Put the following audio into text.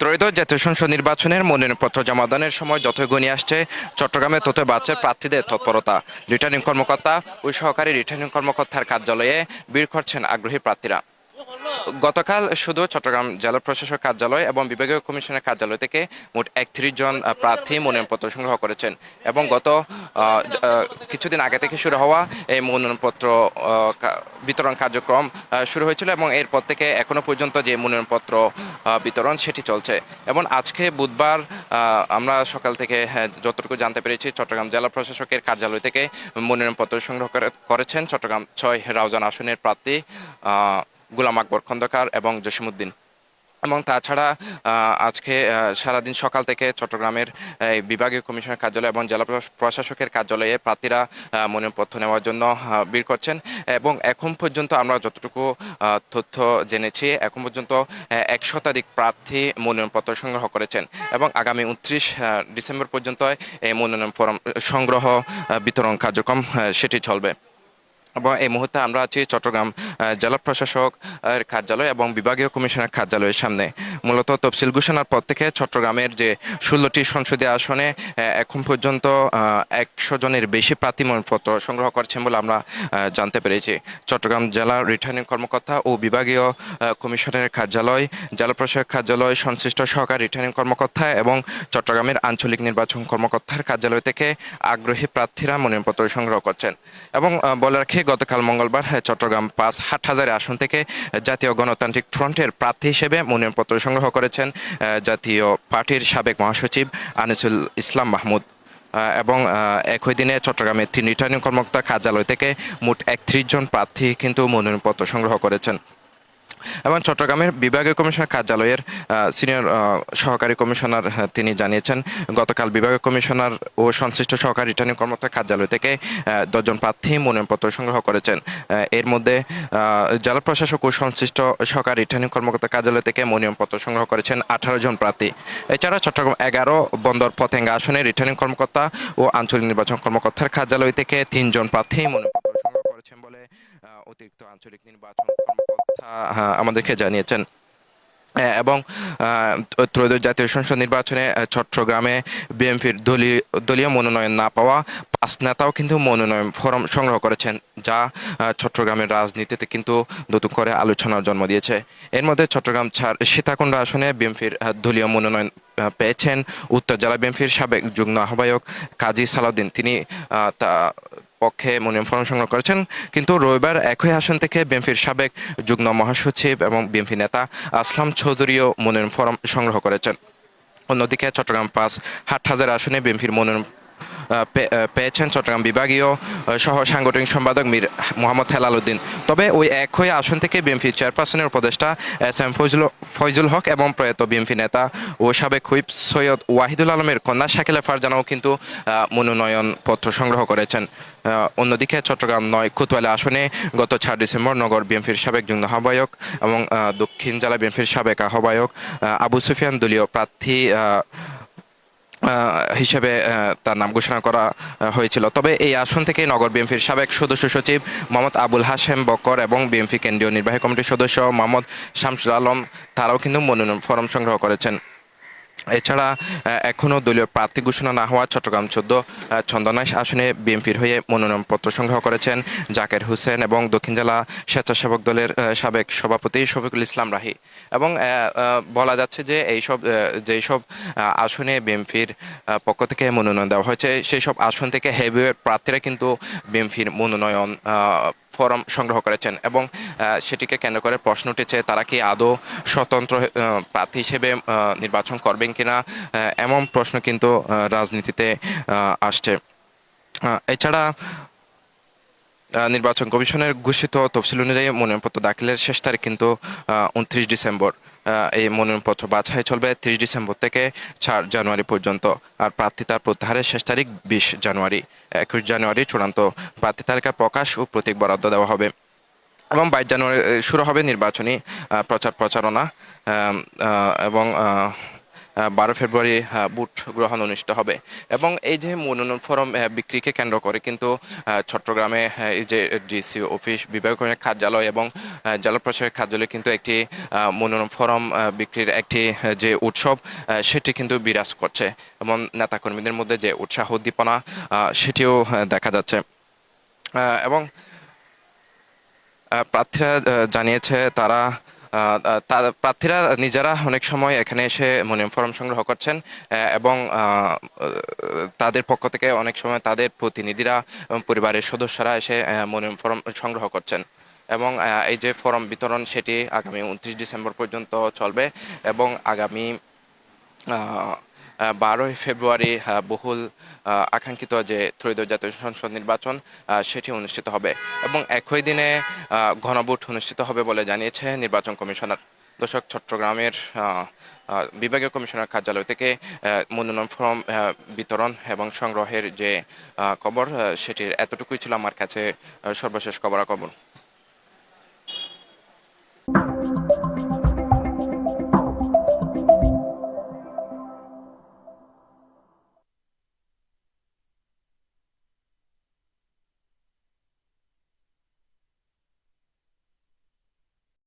ত্রয়োদশ জাতীয় সংসদ নির্বাচনের মনোনয়নপত্র জমাদানের সময় যতই গণিয়ে আসছে, চট্টগ্রামে তত বাড়ছে প্রার্থীদের তৎপরতা। রিটার্নিং কর্মকর্তা ও সহকারী রিটার্নিং কর্মকর্তার কার্যালয়ে ভিড় করছেন আগ্রহী প্রার্থীরা। গতকাল শুধু চট্টগ্রাম জেলা প্রশাসক কার্যালয় এবং বিভাগীয় কমিশনের কার্যালয় থেকে মোট একত্রিশ জন প্রার্থী মনোনয়নপত্র সংগ্রহ করেছেন এবং গত কিছুদিন আগে থেকে শুরু হওয়া এই মনোনয়নপত্র বিতরণ কার্যক্রম শুরু হয়েছিল এবং এরপর থেকে এখনও পর্যন্ত যে মনোনয়নপত্র বিতরণ সেটি চলছে। এবং আজকে বুধবার আমরা সকাল থেকে হ্যাঁ, যতটুকু জানতে পেরেছি চট্টগ্রাম জেলা প্রশাসকের কার্যালয় থেকে মনোনয়নপত্র সংগ্রহ করে- করেছেন চট্টগ্রাম ছয় রাউজান আসনের প্রার্থী গুলাম আকবর খন্দকার এবং জসিমুদ্দিন এবং তাছাড়া আজকে সারাদিন সকাল থেকে চট্টগ্রামের বিভাগীয় কমিশনের কার্যালয় এবং জেলা প্রশাসকের কার্যালয়ে প্রার্থীরা মনোনয়নপত্র নেওয়ার জন্য ভিড় করছেন। এবং এখন পর্যন্ত আমরা যতটুকু তথ্য জেনেছি, এখন পর্যন্ত এক শতাধিক প্রার্থী মনোনয়নপত্র সংগ্রহ করেছেন। এবং আগামী উনত্রিশ ডিসেম্বর পর্যন্ত এই মনোনয়ন ফরম, সংগ্রহ বিতরণ কার্যক্রম সেটি চলবে। এবং এই মুহূর্তে আমরা আছি চট্টগ্রাম জেলা প্রশাসক কার্যালয় এবং বিভাগীয় কমিশনার কার্যালয়ের সামনে। মূলত তফসিল ঘোষণার পর থেকে চট্টগ্রামের যে ষোলোটি সংসদীয় আসনে এখন পর্যন্ত একশো জনের বেশি প্রার্থী মনোনয়নপত্র সংগ্রহ করছেন বলে আমরা জানতে পেরেছি। চট্টগ্রাম জেলা রিটার্নিং কর্মকর্তা ও বিভাগীয় কমিশনের কার্যালয়, জেলা প্রশাসক কার্যালয়, সংশ্লিষ্ট সহকারী রিটার্নিং কর্মকর্তা এবং চট্টগ্রামের আঞ্চলিক নির্বাচন কর্মকর্তার কার্যালয় থেকে আগ্রহী প্রার্থীরা মনোনয়নপত্র সংগ্রহ করছেন। এবং বলে রাখি গতকাল মঙ্গলবার চট্টগ্রাম পাঁচ হাটহাজার আসন থেকে জাতীয় গণতান্ত্রিক ফ্রন্টের প্রার্থী হিসেবে মনোনয়নপত্র সংগ্রহ করেছেন জাতীয় পার্টির সাবেক মহাসচিব আনিসুল ইসলাম মাহমুদ। এবং একই দিনে চট্টগ্রামের তিন রিটার্নিং কর্মকর্তা কার্যালয় থেকে মোট একত্রিশ জন প্রার্থী কিন্তু মনোনয়নপত্র সংগ্রহ করেছেন। এবং চট্টগ্রামের বিভাগীয় কমিশনার কার্যালয়ের সিনিয়র সহকারী কমিশনার তিনি জানিয়েছেন, গতকাল বিভাগীয় কমিশনার ও সংশ্লিষ্ট সহকারী রিটার্নিং কর্মকর্তা কার্যালয় থেকে দশজন প্রার্থী মনোনয়নপত্র সংগ্রহ করেছেন। এর মধ্যে জেলা প্রশাসক ও সংশ্লিষ্ট সহকারী রিটার্নিং কর্মকর্তা কার্যালয় থেকে মনোনয়নপত্র সংগ্রহ করেছেন আঠারো জন প্রার্থী। এছাড়া চট্টগ্রাম এগারো বন্দর পতেঙ্গা আসনে রিটার্নিং কর্মকর্তা ও আঞ্চলিক নির্বাচন কর্মকর্তার কার্যালয় থেকে তিনজন প্রার্থী মনোনয়নপত্র সংগ্রহ করেছেন বলে অতিরিক্ত আঞ্চলিক নির্বাচন আহ, আমাদেরকে জানিয়েছেন। এবং ত্রয়োদশ জাতীয় সংসদ নির্বাচনে চট্টগ্রামে বিএনপির দলীয় দলীয় মনোনয়ন না পাওয়া পাঁচ নেতাও কিন্তু মনোনয়ন ফরম সংগ্রহ করেছেন যা চট্টগ্রামের রাজনীতিতে কিন্তু নতুন করে আলোচনার জন্ম দিয়েছে। এর মধ্যে চট্টগ্রাম ছাড় সীতাকুণ্ড আসনে বিএনপির দলীয় মনোনয়ন পেয়েছেন উত্তর জেলা বিএনপির সাবেক যুগ্ম আহ্বায়ক কাজী সালাউদ্দিন। তিনি পক্ষে মনোনয়ন ফরম সংগ্রহ করেছেন। কিন্তু রবিবার একই আসন থেকে বিএনপির সাবেক যুগ্ম মহাসচিব এবং বিএনপি নেতা আসলাম চৌধুরীও মনোনয়ন ফরম সংগ্রহ করেছেন। অন্যদিকে চট্টগ্রাম পাঁচ হাট হাজার আসনে বিএনপির মনোনয়ন পেয়েছেন চট্টগ্রাম বিভাগীয় সহ সাংগঠনিক সম্পাদক মীর মোহাম্মদ হেলাল উদ্দিন। তবে ওই এক হয়ে আসন থেকে বিএনপি চেয়ারপারসনের উপদেষ্টা এস এম ফজল ফয়জুল হক এবং প্রয়াত বিএনপি নেতা ও সাবেক হুইপ সৈয়দ ওয়াহিদুল আলমের কন্যা শাকিলা ফারজানাও কিন্তু মনোনয়ন পত্র সংগ্রহ করেছেন। অন্যদিকে চট্টগ্রাম নয় কোতোয়ালি আসনে গত চার ডিসেম্বর নগর বিএনপির সাবেক যুগ্ম আহ্বায়ক এবং দক্ষিণ জেলা বিএনপির সাবেক আহ্বায়ক আহ, আবু সুফিয়ান দলীয় প্রার্থী হিসেবে তার নাম ঘোষণা করা হয়েছিল। তবে এই আসন থেকে নগর বিএনপির সাবেক সদস্য সচিব মোহাম্মদ আবুল হাসেম বকর এবং বিএনপি কেন্দ্রীয় নির্বাহী কমিটির সদস্য মোহাম্মদ শামসুল আলম, তারাও কিন্তু মনোনয়ন ফরম সংগ্রহ করেছেন। এছাড়া এখনও দলীয় প্রার্থী ঘোষণা না হওয়া চট্টগ্রাম চোদ্দ ছন্দনাইশ আসনে বিএনপির হয়ে মনোনয়নপত্র সংগ্রহ করেছেন জাকের হোসেন এবং দক্ষিণ জেলা স্বেচ্ছাসেবক দলের সাবেক সভাপতি শফিকুল ইসলাম রাহি। এবং বলা যাচ্ছে যে এইসব আহ, যেই সব আসনে বিএনপির পক্ষ থেকে মনোনয়ন দেওয়া হয়েছে সেই সব আসন থেকে হেভিওয়েট প্রার্থীরা কিন্তু বিএনপির মনোনয়ন ফরম সংগ্রহ করেছেন এবং সেটিকে কেন্দ্র করে প্রশ্ন উঠেছে, তারা কি আদৌ স্বতন্ত্র প্রার্থী হিসেবে নির্বাচন করবেন কিনা? এমন প্রশ্ন কিন্তু রাজনীতিতে আসছে। এছাড়া নির্বাচন কমিশনের ঘোষিত তফসিল অনুযায়ী মনোনয়নপত্র দাখিলের শেষ তারিখ কিন্তু উনত্রিশ ডিসেম্বর। এই মনোনয়নপত্র বাছাই চলবে ত্রিশ ডিসেম্বর থেকে চার জানুয়ারি পর্যন্ত। আর প্রার্থিতা প্রত্যাহারের শেষ তারিখ বিশ জানুয়ারি। একুশ জানুয়ারি চূড়ান্ত প্রার্থী তালিকা প্রকাশ ও প্রতীক বরাদ্দ দেওয়া হবে। এবং বাইশ জানুয়ারি শুরু হবে নির্বাচনী প্রচার প্রচারণা। এবং বারো ফেব্রুয়ারি ভোট গ্রহণ অনুষ্ঠিত হবে। এবং এই যে মনোনয়ন ফরম বিক্রিকে কেন্দ্র করে কিন্তু চট্টগ্রামে এই যে ডিসি অফিস, বিভাগীয় কার্যালয় এবং জেলা প্রশাসনের কার্যালয়ে কিন্তু একটি মনোনয়ন ফরম বিক্রির একটি যে উৎসব সেটি কিন্তু বিরাজ করছে। এবং নেতাকর্মীদের মধ্যে যে উৎসাহ, উদ্দীপনা সেটিও দেখা যাচ্ছে। এবং প্রার্থীরা জানিয়েছে তারা প্রার্থীরা নিজেরা অনেক সময় এখানে এসে মনোনয়ন ফর্ম সংগ্রহ করছেন এবং তাদের পক্ষ থেকে অনেক সময় তাদের প্রতিনিধিরা পরিবারের সদস্যরা এসে মনোনয়ন ফর্ম সংগ্রহ করছেন। এবং এই যে ফর্ম বিতরণ সেটি আগামী উনত্রিশ ডিসেম্বর পর্যন্ত চলবে এবং আগামী বারোই ফেব্রুয়ারি বহুল আকাঙ্ক্ষিত যে ত্রয়োদশ জাতীয় সংসদ নির্বাচন সেটি অনুষ্ঠিত হবে এবং একই দিনে গণভোট অনুষ্ঠিত হবে বলে জানিয়েছে নির্বাচন কমিশনার। দর্শক, চট্টগ্রামের বিভাগীয় কমিশনার কার্যালয় থেকে মনোনয়ন ফর্ম বিতরণ এবং সংগ্রহের যে খবর সেটির এতটুকুই ছিল আমার কাছে সর্বশেষ খবরাখবর।